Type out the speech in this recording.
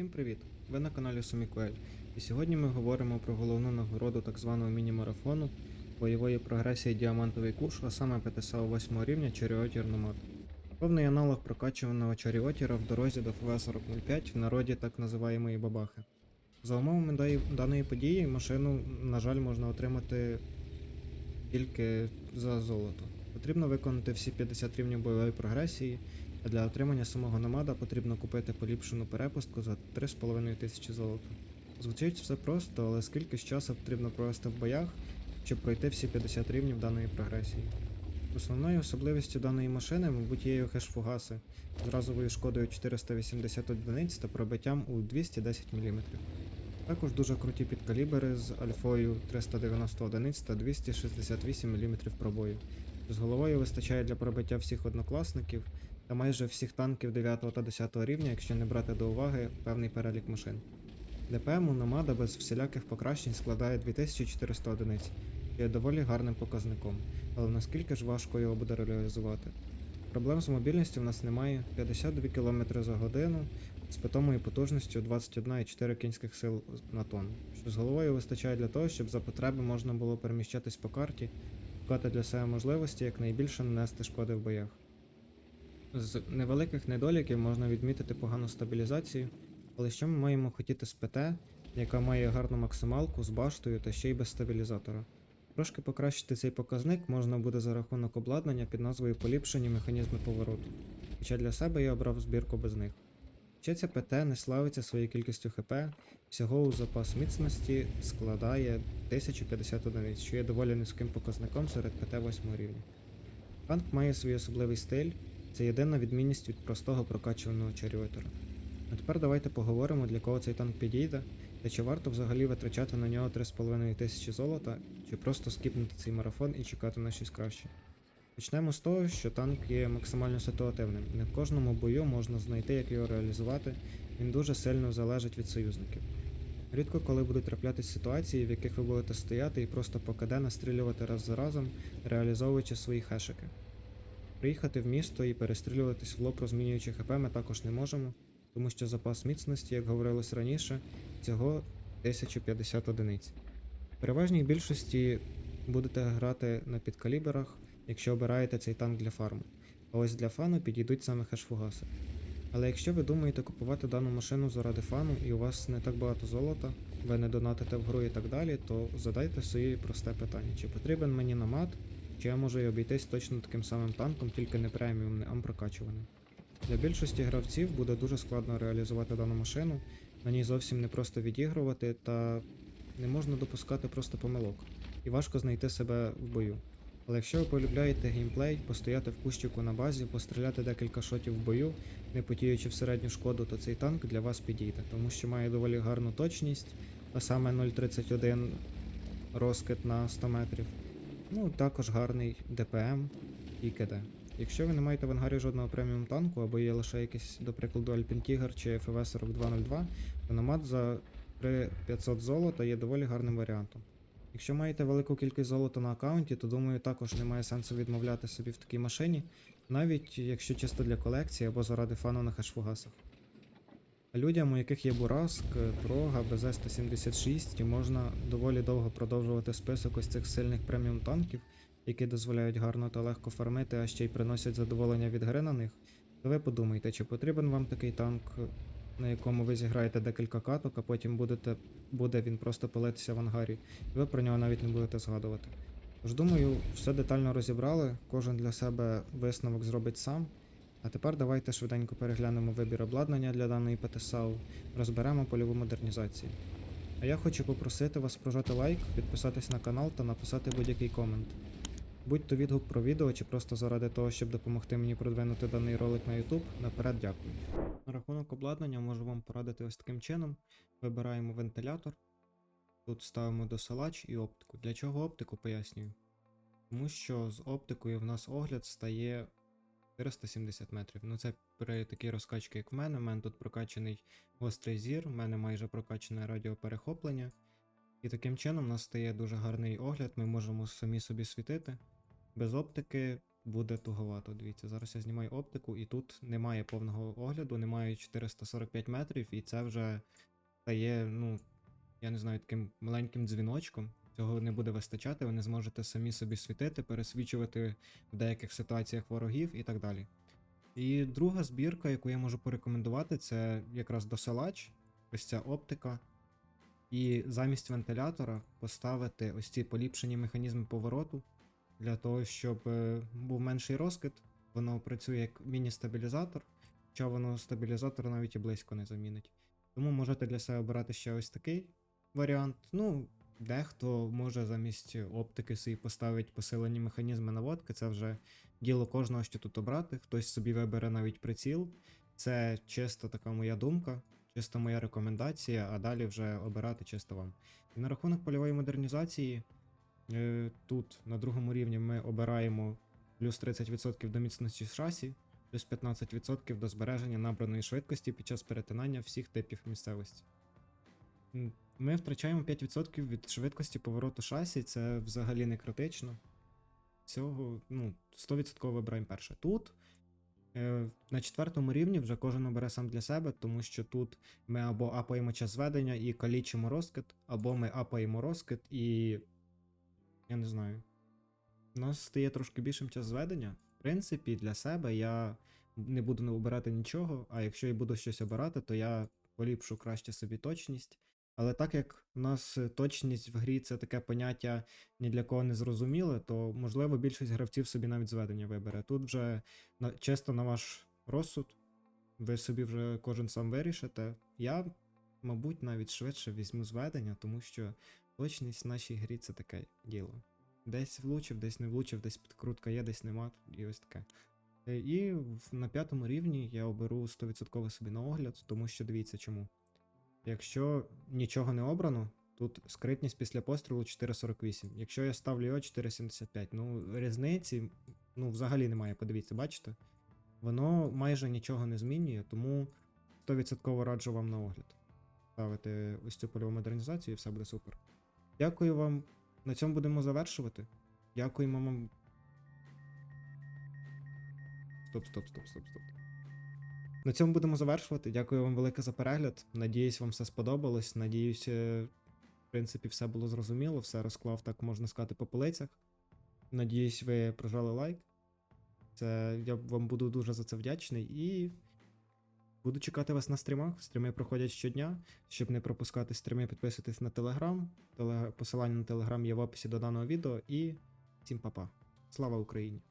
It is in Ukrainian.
Всім привіт! Ви на каналі Суміквель. І сьогодні ми говоримо про головну нагороду так званого міні-марафону бойової прогресії Діамантовий куш, а саме ПТСА 8 рівня Чаріотір Номад. Повний аналог прокачуваного Чаріотіра в дорозі до ФВ-4005 в народі так називаємої бабахи. За умовами даної події машину, на жаль, можна отримати тільки за золото. Потрібно виконати всі 50 рівнів бойової прогресії, для отримання самого намада потрібно купити поліпшену перепустку за 3,5 тисячі золота. Звучить все просто, але скільки ж часу потрібно провести в боях, щоб пройти всі 50 рівнів даної прогресії. Основною особливістю даної машини, мабуть, є хешфугаси з разовою шкодою 480 одиниць та пробиттям у 210 мм. Також дуже круті підкалібери з альфою 390 одиниць та 268 мм пробою. З головою вистачає для пробиття всіх однокласників та майже всіх танків 9 та 10 рівня, якщо не брати до уваги певний перелік машин. ДПМ у Номада без всіляких покращень складає 2400 одиниць, що є доволі гарним показником, але наскільки ж важко його буде реалізувати? Проблем з мобільністю в нас немає 52 км за годину з питомою потужністю 21,4 кінських сил на тонну, що з головою вистачає для того, щоб за потреби можна було переміщатись по карті, шукати для себе можливості якнайбільше нанести шкоди в боях. З невеликих недоліків можна відмітити погану стабілізацію, але що ми маємо хотіти з ПТ, яка має гарну максималку з баштою та ще й без стабілізатора. Трошки покращити цей показник можна буде за рахунок обладнання під назвою Поліпшені механізми повороту. Хоча для себе я обрав збірку без них. Ще ця ПТ не славиться своєю кількістю ХП, всього у запас міцності складає 1050 одиниць, що є доволі низьким показником серед ПТ 8 рівня. Танк має свій особливий стиль, це єдина відмінність від простого прокачуваного чаріотера. А тепер давайте поговоримо, для кого цей танк підійде, та чи варто взагалі витрачати на нього 3,5 тисячі золота, чи просто скіпнути цей марафон і чекати на щось краще. Почнемо з того, що танк є максимально ситуативним. Не в кожному бою можна знайти, як його реалізувати, він дуже сильно залежить від союзників. Рідко коли будуть траплятися ситуації, в яких ви будете стояти і просто по КД настрілювати раз за разом, реалізовуючи свої хешики. Приїхати в місто і перестрілюватись в лоб, розмінюючи ХП, ми також не можемо, тому що запас міцності, як говорилось раніше, цього 1050 одиниць. В переважній більшості будете грати на підкаліберах, якщо обираєте цей танк для фарму. А ось для фану підійдуть саме хешфугаси. Але якщо ви думаєте купувати дану машину заради фану і у вас не так багато золота, ви не донатите в гру і так далі, то задайте собі просте питання: чи потрібен мені намат, чи я можу й обійтись точно таким самим танком, тільки не преміум, не ампрокачуваним. Для більшості гравців буде дуже складно реалізувати дану машину, на ній зовсім не просто відігрувати, та не можна допускати просто помилок, і важко знайти себе в бою. Але якщо ви полюбляєте геймплей, постояти в кущику на базі, постріляти декілька шотів в бою, не потіючи в середню шкоду, то цей танк для вас підійде, тому що має доволі гарну точність, а саме 0.31 розкид на 100 метрів. Ну, також гарний ДПМ і КД. Якщо ви не маєте в ангарі жодного преміум танку, або є лише якийсь, до прикладу, Alpine Tiger чи FV 4202, то за 500 золота є доволі гарним варіантом. Якщо маєте велику кількість золота на аккаунті, то думаю, також немає сенсу відмовляти собі в такій машині, навіть якщо чисто для колекції або заради фану на хешфугасах. Людям, у яких є Бураск, Прога, БЗ-176, можна доволі довго продовжувати список ось цих сильних преміум танків, які дозволяють гарно та легко фармити, а ще й приносять задоволення від гри на них, то ви подумайте, чи потрібен вам такий танк, на якому ви зіграєте декілька каток, а потім будете, буде він просто палитися в ангарі, і ви про нього навіть не будете згадувати. Тож думаю, все детально розібрали, кожен для себе висновок зробить сам. А тепер давайте швиденько переглянемо вибір обладнання для даної ПТСАУ, розберемо польову модернізацію. А я хочу попросити вас прожати лайк, підписатись на канал та написати будь-який комент. Будь то відгук про відео чи просто заради того, щоб допомогти мені продвинути даний ролик на YouTube, наперед дякую. На рахунок обладнання можу вам порадити ось таким чином. Вибираємо вентилятор, тут ставимо досилач і оптику. Для чого оптику пояснюю? Тому що з оптикою в нас огляд стає 470 метрів. Ну це при такій розкачці, як в мене. У мене тут прокачаний гострий зір, в мене майже прокачане радіоперехоплення. І таким чином у нас стає дуже гарний огляд, ми можемо самі собі світити. Без оптики буде туговато. Дивіться, зараз я знімаю оптику, і тут немає повного огляду, немає 445 метрів, і це вже стає, ну, я не знаю, таким маленьким дзвіночком. Цього не буде вистачати, ви не зможете самі собі світити, пересвічувати в деяких ситуаціях ворогів і так далі. І друга збірка, яку я можу порекомендувати, це якраз досилач, ось ця оптика. І замість вентилятора поставити ось ці поліпшені механізми повороту для того, щоб е, був менший розкид. Воно працює як міні-стабілізатор, хоча воно стабілізатор навіть і близько не замінить. Тому можете для себе обирати ще ось такий варіант. Ну, дехто може замість оптики собі поставити посилені механізми наводки. Це вже діло кожного, що тут обрати. Хтось собі вибере навіть приціл. Це чисто така моя думка, чисто моя рекомендація, а далі вже обирати чисто вам. І на рахунок польової модернізації, е, тут на другому рівні ми обираємо плюс 30% до міцності шасі, плюс 15% до збереження набраної швидкості під час перетинання всіх типів місцевості. Ми втрачаємо 5% від швидкості повороту шасі, це взагалі не критично. Цього, ну, 100% вибираємо перше. Тут е, на четвертому рівні вже кожен обере сам для себе, тому що тут ми або апаємо час зведення і калічимо розкид, або ми апаємо розкид і. Я не знаю. У нас стає трошки більшим час зведення. В принципі, для себе я не буду не обирати нічого, а якщо я буду щось обирати, то я поліпшу краще собі точність. Але так як у нас е, точність в грі це таке поняття ні для кого не зрозуміле, то можливо більшість гравців собі навіть зведення вибере. Тут вже на, чисто на ваш розсуд, ви собі вже кожен сам вирішите. Я, мабуть, навіть швидше візьму зведення, тому що точність в нашій грі це таке діло. Десь влучив, десь не влучив, десь підкрутка є, десь нема, і ось таке. Е, І на п'ятому рівні я оберу 100% собі на огляд, тому що дивіться чому. Якщо нічого не обрано, тут скритність після пострілу 4,48. Якщо я ставлю його 4,75, ну різниці ну, взагалі немає, подивіться, бачите? Воно майже нічого не змінює, тому 100% раджу вам на огляд. Ставити ось цю польову модернізацію і все буде супер. Дякую вам. На цьому будемо завершувати. Дякуємо вам. Стоп, стоп, стоп, стоп, стоп. На цьому будемо завершувати. Дякую вам велике за перегляд. Надіюсь, вам все сподобалось. Надіюсь, е, в принципі, все було зрозуміло, все розклав, так можна сказати, по полицях. Надіюсь, ви прожали лайк. Це я вам буду дуже за це вдячний і буду чекати вас на стрімах. Стріми проходять щодня. Щоб не пропускати стріми, підписуйтесь на телеграм. Телег... Посилання на телеграм є в описі до даного відео. І всім па-па. Слава Україні!